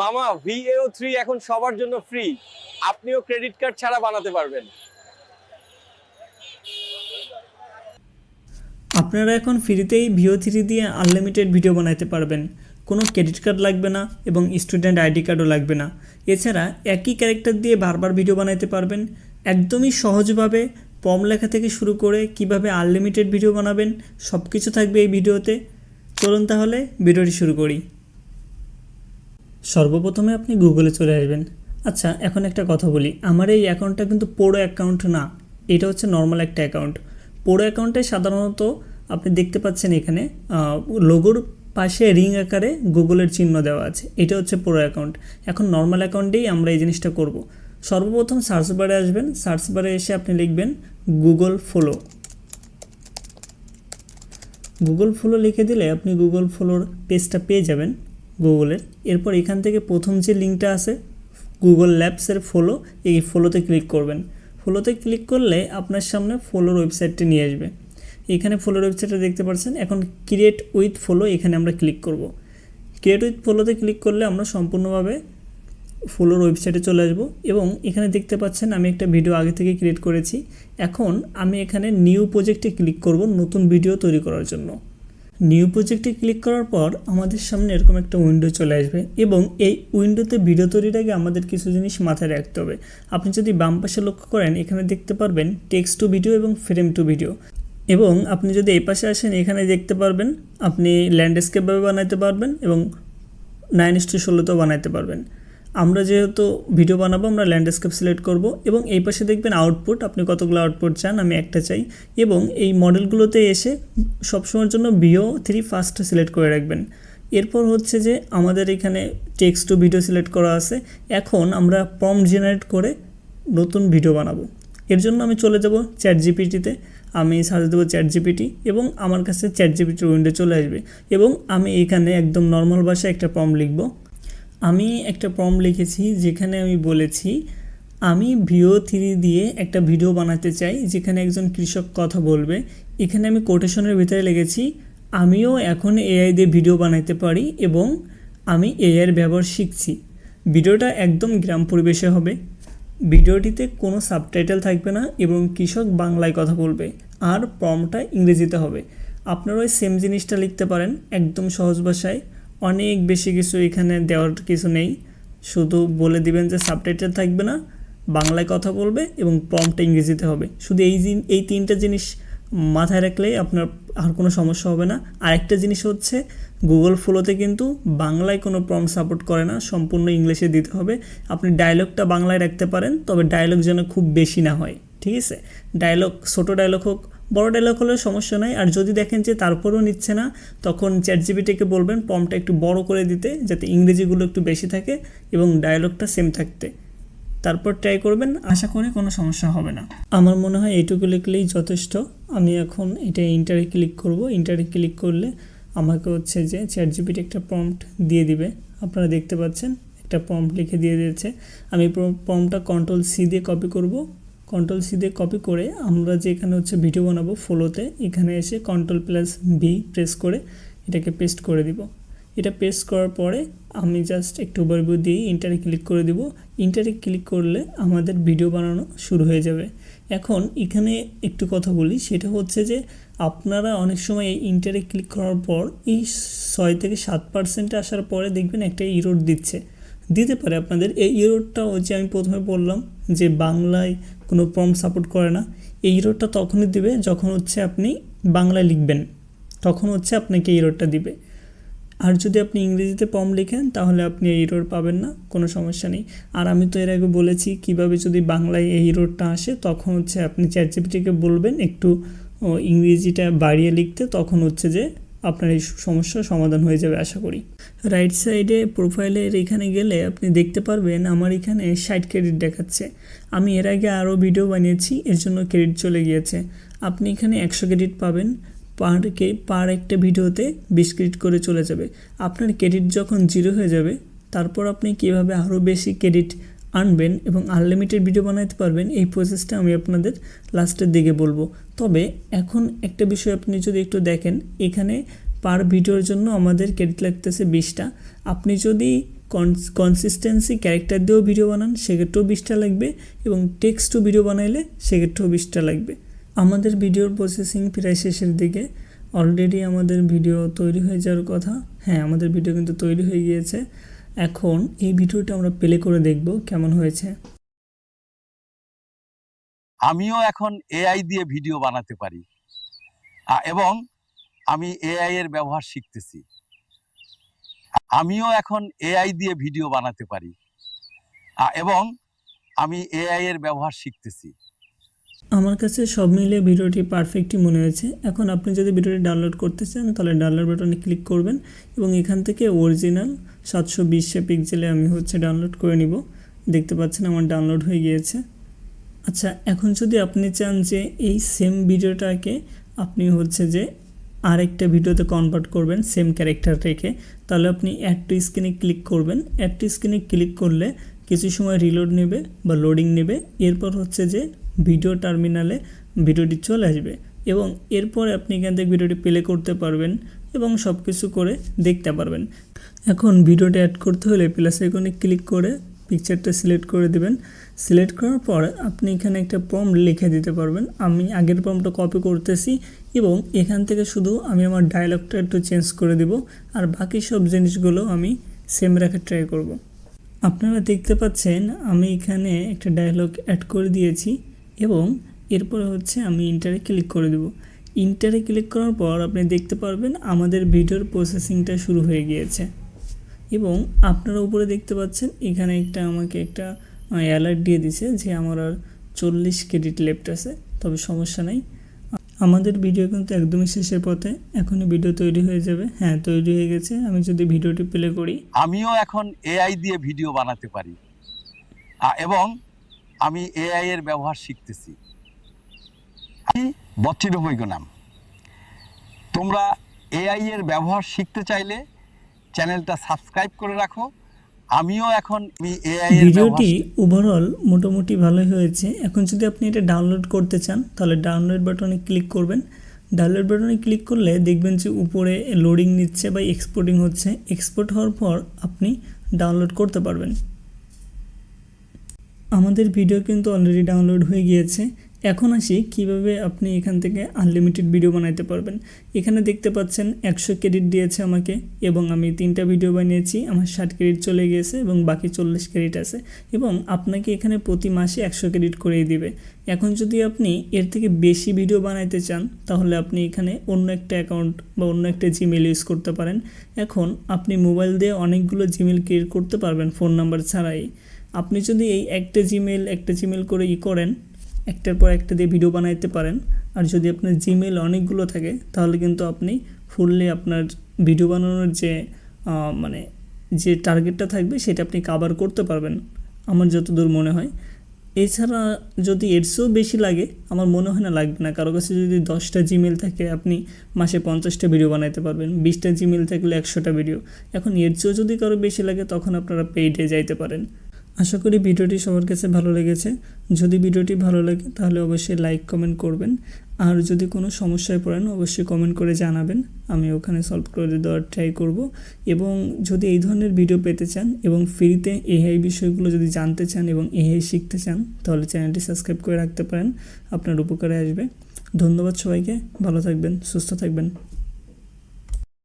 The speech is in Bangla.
মামা ভিএও থ্রি এখন সবার জন্য ফ্রি আপনিও ক্রেডিট কার্ড ছাড়া বানাতে পারবেন। আপনারা এখন ফ্রিতেই ভিও থ্রি দিয়ে আনলিমিটেড ভিডিও বানাতে পারবেন। কোনো ক্রেডিট কার্ড লাগবে না এবং স্টুডেন্ট আইডি কার্ডও লাগবে না। এছাড়া একই ক্যারেক্টার দিয়ে বারবার ভিডিও বানাতে পারবেন। একদমই সহজভাবে পম লেখা থেকে শুরু করে কীভাবে আনলিমিটেড ভিডিও বানাবেন সব কিছু থাকবে এই ভিডিওতে চলুন তাহলে ভিডিওটি শুরু করি। সর্বপ্রথমে আপনি গুগলে চলে আসবেন। আচ্ছা এখন একটা কথা বলি। আমার এই অ্যাকাউন্টটা কিন্তু পোড়ো অ্যাকাউন্ট না। এটা হচ্ছে নর্মাল একটা অ্যাকাউন্ট। পোড়ো অ্যাকাউন্টে সাধারণত আপনি দেখতে পাচ্ছেন এখানে লোগোর পাশে রিং আকারে গুগলের চিহ্ন দেওয়া আছে। এটা হচ্ছে পোড়ো অ্যাকাউন্ট। এখন নর্মাল অ্যাকাউন্টেই আমরা এই জিনিসটা করব। সর্বপ্রথম সার্চ বারে আসবেন। সার্চ বারে এসে আপনি লিখবেন গুগল ফলো গুগল ফলো লিখে দিলে আপনি গুগল ফলোর পেজটা পেয়ে যাবেন। গুগলের এরপর এখান থেকে প্রথম যে লিঙ্কটা আছে গুগল ল্যাবসের ফলো এই ফলোতে ক্লিক করবেন। ফলোতে ক্লিক করলে আপনার সামনে ফলোর ওয়েবসাইটটি নিয়ে আসবে। এখানে ফলোর ওয়েবসাইটটা দেখতে পাচ্ছেন। এখন ক্রিয়েট উইথ ফলো এখানে আমরা ক্লিক করব। ক্রিয়েট উইথ ফলোতে ক্লিক করলে আমরা সম্পূর্ণভাবে ফলোর ওয়েবসাইটে চলে আসব এবং এখানে দেখতে পাচ্ছেন আমি একটা ভিডিও আগে থেকে ক্রিয়েট করেছি। এখন আমি এখানে নিউ প্রজেক্টে ক্লিক করব নতুন ভিডিও তৈরি করার জন্য। নিউ প্রজেক্টে ক্লিক করার পর আমাদের সামনে এরকম একটা উইন্ডো চলে আসবে এবং এই উইন্ডোতে ভিডিও তৈরির আগে আমাদের কিছু জিনিস মাথায় রাখতে হবে। আপনি যদি বাম পাশে লক্ষ্য করেন, এখানে দেখতে পারবেন টেক্সট টু ভিডিও এবং ফ্রেম টু ভিডিও এবং আপনি যদি এই পাশে আসেন, এখানে দেখতে পারবেন, আপনি ল্যান্ডস্কেপভাবে বানাতে পারবেন এবং নাইন ইস টু ষোলোতেও বানাতে পারবেন। আমরা যেহেতু ভিডিও বানাবো, আমরা ল্যান্ডস্কেপ সিলেক্ট করব এবং এই পাশে দেখবেন আউটপুট আপনি কতগুলো আউটপুট চান, আমি একটা চাই এবং এই মডেলগুলোতে এসে সবসময়ের জন্য বিও থ্রি ফার্স্ট সিলেক্ট করে রাখবেন। এরপর হচ্ছে যে আমাদের এখানে টেক্সট টু ভিডিও সিলেক্ট করা আছে। এখন আমরা প্রম জেনারেট করে নতুন ভিডিও বানাবো। এর জন্য আমি চলে যাব চ্যাট জিপিটিতে আমি সার্চ দেবো চ্যাট জিপিটি এবং আমার কাছে চ্যাট জিপিটির উইন্ডো চলে আসবে এবং আমি এখানে একদম নর্মাল ভাষায় একটা প্রম লিখব। আমি একটা প্রম লিখেছি যেখানে আমি বলেছি, আমি ভিও থ্রি দিয়ে একটা ভিডিও বানাতে চাই যেখানে একজন কৃষক কথা বলবে। এখানে আমি কোটেশনের ভিতরে লেগেছি আমিও এখন এআই দিয়ে ভিডিও বানাতে পারি এবং আমি এআইয়ের ব্যবহার শিখছি। ভিডিওটা একদম গ্রাম পরিবেশে হবে। ভিডিওটিতে কোনো সাবটাইটেল থাকবে না এবং কৃষক বাংলায় কথা বলবে। আর প্রমটা ইংরেজিতে হবে। আপনারা ওই সেম জিনিসটা লিখতে পারেন একদম সহজ ভাষায়। অনেক বেশি কিছু এখানে দেওয়ার কিছু নেই। শুধু বলে দিবেন যে সাবটাইটেল থাকবে না, বাংলায় কথা বলবে এবং প্রমটা ইংরেজিতে হবে। শুধু এই এই তিনটা জিনিস মাথায় রাখলেই আপনার আর কোনো সমস্যা হবে না। আরেকটা জিনিস হচ্ছে গুগল ফ্লোতে কিন্তু বাংলায় কোনো প্রম সাপোর্ট করে না, সম্পূর্ণ ইংলিশে দিতে হবে। আপনি ডায়লগটা বাংলায় রাখতে পারেন, তবে ডায়লগ যেন খুব বেশি না হয়, ঠিক আছে? ডায়লগ ছোটো ডায়লগ হোক বড় ডায়লগ হলে সমস্যা নাই। আর যদি দেখেন যে তারপরেও নিচ্ছে না, তখন চ্যাট জিবিটিকে বলবেন পমটা একটু বড় করে দিতে, যাতে ইংরেজিগুলো একটু বেশি থাকে এবং ডায়লগটা সেম থাকতে। তারপর ট্রাই করবেন, আশা করি কোনো সমস্যা হবে না। আমার মনে হয় এইটুকু লিখলেই যথেষ্ট। আমি এখন এটা ইন্টারে ক্লিক করব। ইন্টারে ক্লিক করলে আমাকে হচ্ছে যে চ্যাট জিপিটি একটা প্রম্পট দিয়ে দিবে। আপনারা দেখতে পাচ্ছেন, একটা প্রম্পট লিখে দিয়ে দিয়েছে। আমি প্রম্পটটা কন্ট্রোল সি দিয়ে কপি করব। কন্ট্রোল সি দিয়ে কপি করে আমরা যে এখানে হচ্ছে ভিডিও বানাবো ফলোতে এখানে এসে কন্ট্রোল প্লাস ভি প্রেস করে এটাকে পেস্ট করে দিব। এটা পেস্ট করার পরে আমি জাস্ট একটু ওভারভিউ দিয়ে ইন্টারে ক্লিক করে দিব। ইন্টারে ক্লিক করলে আমাদের ভিডিও বানানো শুরু হয়ে যাবে। এখন এখানে একটু কথা বলি, সেটা হচ্ছে যে আপনারা অনেক সময় এই ইন্টারে ক্লিক করার পর এই ছয় থেকে সাত পার্সেন্টে আসার পরে দেখবেন একটা ইরোড দিচ্ছে। দিতে পারে আপনাদের। এই ইরোডটা ওই যে আমি প্রথমে বললাম যে বাংলায় কোনো প্রম সাপোর্ট করে না, এই ইরোডটা তখনই দিবে যখন হচ্ছে আপনি বাংলায় লিখবেন। তখন হচ্ছে আপনাকে এই ইরোডটা দিবে। আর যদি আপনি ইংরেজিতে পম লিখেন, তাহলে আপনি এই রোড পাবেন না, কোনো সমস্যা নেই। আর আমি তো এর আগে বলেছি, কীভাবে যদি বাংলায় এই রোডটা আসে, তখন হচ্ছে আপনি চ্যাট জিপিটিকে বলবেন একটু ইংরেজিটা বাড়িয়ে লিখতে, তখন হচ্ছে যে আপনার এই সমস্যার সমাধান হয়ে যাবে আশা করি। রাইট সাইডে প্রোফাইলের এখানে গেলে আপনি দেখতে পারবেন আমার এখানে ষাট ক্রেডিট দেখাচ্ছে। আমি এর আগে আরও ভিডিও বানিয়েছি, এর জন্য ক্রেডিট চলে গিয়েছে। আপনি এখানে একশো ক্রেডিট পাবেন পার কে পার একটা ভিডিওতে বিশ ক্রেডিট করে চলে যাবে। আপনার ক্রেডিট যখন জিরো হয়ে যাবে, তারপর আপনি কীভাবে আরও বেশি ক্রেডিট আনবেন এবং আনলিমিটেড ভিডিও বানাতে পারবেন, এই প্রসেসটা আমি আপনাদের লাস্টের দিকে বলব। তবে এখন একটা বিষয় আপনি যদি একটু দেখেন, এখানে পার ভিডিওর জন্য আমাদের ক্রেডিট লাগতেছে বিশটা। আপনি যদি কনসিস্টেন্সি ক্যারেক্টার দিয়েও ভিডিও বানান, সেক্ষেত্রেও বিশটা লাগবে এবং টেক্সটও ভিডিও বানাইলে সেক্ষেত্রেও বিশটা লাগবে। আমাদের ভিডিওর প্রসেসিং প্রায় শেষের দিকে। অলরেডি আমাদের ভিডিও তৈরি হয়ে যাওয়ার কথা। হ্যাঁ আমাদের ভিডিও কিন্তু তৈরি হয়ে গিয়েছে। এখন এই ভিডিওটা আমরা প্লে করে দেখব কেমন হয়েছে। আমিও এখন এআই দিয়ে ভিডিও বানাতে পারি। এবং আমি এআই এর ব্যবহার শিখতেছি। আমিও এখন এআই দিয়ে ভিডিও বানাতে পারি। এবং আমি এআই এর ব্যবহার শিখতেছি। আমার কাছে সব মিলিয়ে ভিডিওটি পারফেক্টই মনে হয়েছে। এখন আপনি যদি ভিডিওটি ডাউনলোড করতে চান, তাহলে ডাউনলোড বাটনে ক্লিক করবেন এবং এখান থেকে অরিজিনাল সাতশো বিশে পিক্সেলে আমি হচ্ছে ডাউনলোড করে নিব। দেখতে পাচ্ছেন আমার ডাউনলোড হয়ে গিয়েছে। আচ্ছা এখন যদি আপনি চান যে এই সেম ভিডিওটাকে আপনি হচ্ছে যে আরেকটা ভিডিওতে কনভার্ট করবেন সেম ক্যারেক্টার রেখে, তাহলে আপনি অ্যাড টু স্ক্রিনে ক্লিক করবেন। অ্যাড টু স্ক্রিনে ক্লিক করলে কিছু সময় রিলোড নেবে বা লোডিং নেবে। এরপর হচ্ছে যে ভিডিও টার্মিনালে ভিডিওটি চলে আসবে এবং এরপরে আপনি এখান থেকে ভিডিওটি প্লে করতে পারবেন এবং সব কিছু করে দেখতে পারবেন। এখন ভিডিওটি অ্যাড করতে হলে প্লাস আইকনে ক্লিক করে পিকচারটা সিলেক্ট করে দেবেন। সিলেক্ট করার পর আপনি এখানে একটা প্রম্পট লিখে দিতে পারবেন। আমি আগের প্রম্পটটা কপি করতেছি এবং এখান থেকে শুধু আমি আমার ডায়লগটা একটু চেঞ্জ করে দেব আর বাকি সব জিনিসগুলো আমি সেম রাখার ট্রাই করব। আপনারা দেখতে পাচ্ছেন আমি এখানে একটা ডায়লগ অ্যাড করে দিয়েছি। এবং এরপরে হচ্ছে আমি ইন্টারে ক্লিক করে দেব। ইন্টারে ক্লিক করার পর আপনি দেখতে পারবেন আমাদের ভিডিওর প্রসেসিংটা শুরু হয়ে গিয়েছে। এবং আপনারা উপরে দেখতে পাচ্ছেন, এখানে একটা আমাকে একটা অ্যালার্ট দিয়ে দিছে যে আমার আর চল্লিশ ক্রেডিট লেফট আছে, তবে সমস্যা নাই। আমাদের ভিডিও কিন্তু একদমই শেষের পথে, এখনই ভিডিও তৈরি হয়ে যাবে। হ্যাঁ তৈরি হয়ে গেছে, আমি যদি ভিডিওটি প্লে করি। আমিও এখন এআই দিয়ে ভিডিও বানাতে পারি। এবং আমি এআই এর ব্যবহার শিখতেছি। আমি বচ্চির নাম তোমরা এআই এর ব্যবহার শিখতে চাইলে চ্যানেলটা সাবস্ক্রাইব করে রাখো। আমিও এখন ভিডিওটি ওভারঅল মোটামুটি ভালোই হয়েছে। এখন যদি আপনি এটা ডাউনলোড করতে চান তাহলে ডাউনলোড বাটনে ক্লিক করবেন। ডাউনলোড বাটনে ক্লিক করলে দেখবেন যে উপরে লোডিং নিচ্ছে বা এক্সপোর্টিং হচ্ছে। এক্সপোর্ট হওয়ার পর আপনি ডাউনলোড করতে পারবেন। আমাদের ভিডিও কিন্তু অলরেডি ডাউনলোড হয়ে গিয়েছে। এখন আসি কীভাবে আপনি এখান থেকে আনলিমিটেড ভিডিও বানাইতে পারবেন। এখানে দেখতে পাচ্ছেন একশো ক্রেডিট দিয়েছে আমাকে এবং আমি তিনটা ভিডিও বানিয়েছি, আমার ষাট ক্রেডিট চলে গিয়েছে এবং বাকি চল্লিশ ক্রেডিট আছে এবং আপনাকে এখানে প্রতি মাসে একশো ক্রেডিট করেই দিবে। এখন যদি আপনি এর থেকে বেশি ভিডিও বানাইতে চান, তাহলে আপনি এখানে অন্য একটা অ্যাকাউন্ট বা অন্য একটা জিমেল ইউজ করতে পারেন। এখন আপনি মোবাইল দিয়ে অনেকগুলো জিমেল ক্রিয়েট করতে পারবেন ফোন নাম্বার ছাড়াই। আপনি যদি এই একটা জিমেল একটা জিমেল করে ই করেন, একটার পর একটা দিয়ে ভিডিও বানাইতে পারেন, আর যদি আপনার জিমেল অনেকগুলো থাকে, তাহলে কিন্তু আপনি ফুললি আপনার ভিডিও বানানোর যে মানে যে টার্গেটটা থাকবে, সেটা আপনি কাভার করতে পারবেন, আমার যতদূর মনে হয়। এছাড়া যদি এর চেয়েও বেশি লাগে, আমার মনে হয় না লাগবে না। কারও কাছে যদি দশটা জিমেল থাকে, আপনি মাসে পঞ্চাশটা ভিডিও বানাইতে পারবেন, বিশটা জিমেল থাকলে একশোটা ভিডিও এখন এর চেয়েও যদি কারও বেশি লাগে, তখন আপনারা পেইডে যাইতে পারেন। আশা করি ভিডিওটি সবার কাছে ভালো লেগেছে। যদি ভিডিওটি ভালো লাগে, তাহলে অবশ্যই লাইক কমেন্ট করবেন। আর যদি কোনো সমস্যায় পড়েন, অবশ্যই কমেন্ট করে জানাবেন। আমি ওখানে সলভ করে দেওয়ার ট্রাই করব। এবং যদি এই ধরনের ভিডিও পেতে চান এবং ফ্রিতে এআই বিষয়গুলো যদি জানতে চান এবং এআই শিখতে চান, তাহলে চ্যানেলটি সাবস্ক্রাইব করে রাখতে পারেন। আপনার উপকারে আসবে। ধন্যবাদ সবাইকে। ভালো থাকবেন, সুস্থ থাকবেন।